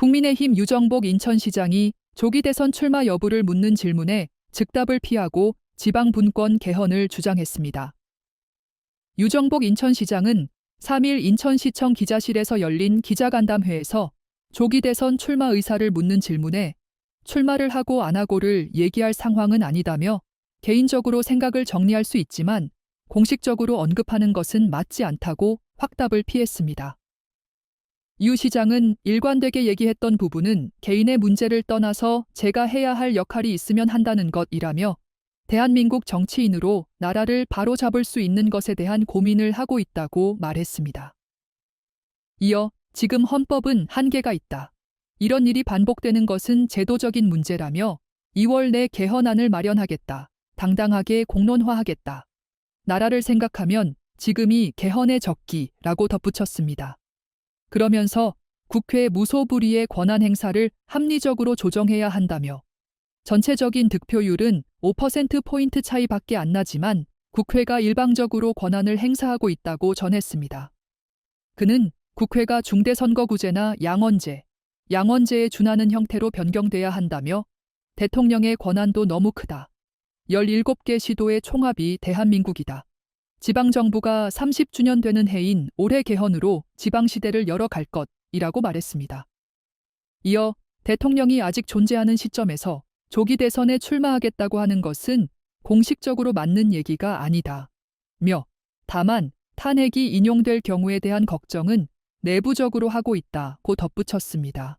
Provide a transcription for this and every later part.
국민의힘 유정복 인천시장이 조기 대선 출마 여부를 묻는 질문에 즉답을 피하고 지방 분권 개헌을 주장했습니다. 유정복 인천시장은 3일 인천시청 기자실에서 열린 기자간담회에서 조기 대선 출마 의사를 묻는 질문에 출마를 하고 안 하고를 얘기할 상황은 아니다며 개인적으로 생각을 정리할 수 있지만 공식적으로 언급하는 것은 맞지 않다고 확답을 피했습니다. 유 시장은 일관되게 얘기했던 부분은 개인의 문제를 떠나서 제가 해야 할 역할이 있으면 한다는 것이라며 대한민국 정치인으로 나라를 바로잡을 수 있는 것에 대한 고민을 하고 있다고 말했습니다. 이어 지금 헌법은 한계가 있다. 이런 일이 반복되는 것은 제도적인 문제라며 2월 내 개헌안을 마련하겠다. 당당하게 공론화하겠다. 나라를 생각하면 지금이 개헌의 적기라고 덧붙였습니다. 그러면서 국회 무소불위의 권한 행사를 합리적으로 조정해야 한다며 전체적인 득표율은 5%포인트 차이밖에 안 나지만 국회가 일방적으로 권한을 행사하고 있다고 전했습니다. 그는 국회가 중대선거구제나 양원제, 양원제에 준하는 형태로 변경돼야 한다며 대통령의 권한도 너무 크다. 17개 시도의 총합이 대한민국이다. 지방정부가 30주년 되는 해인 올해 개헌으로 지방시대를 열어갈 것이라고 말했습니다. 이어 대통령이 아직 존재하는 시점에서 조기 대선에 출마하겠다고 하는 것은 공식적으로 맞는 얘기가 아니다. 며 다만 탄핵이 인용될 경우에 대한 걱정은 내부적으로 하고 있다고 덧붙였습니다.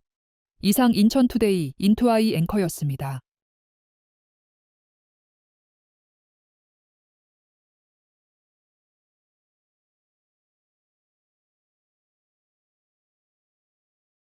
이상 인천투데이 인투아이 앵커였습니다.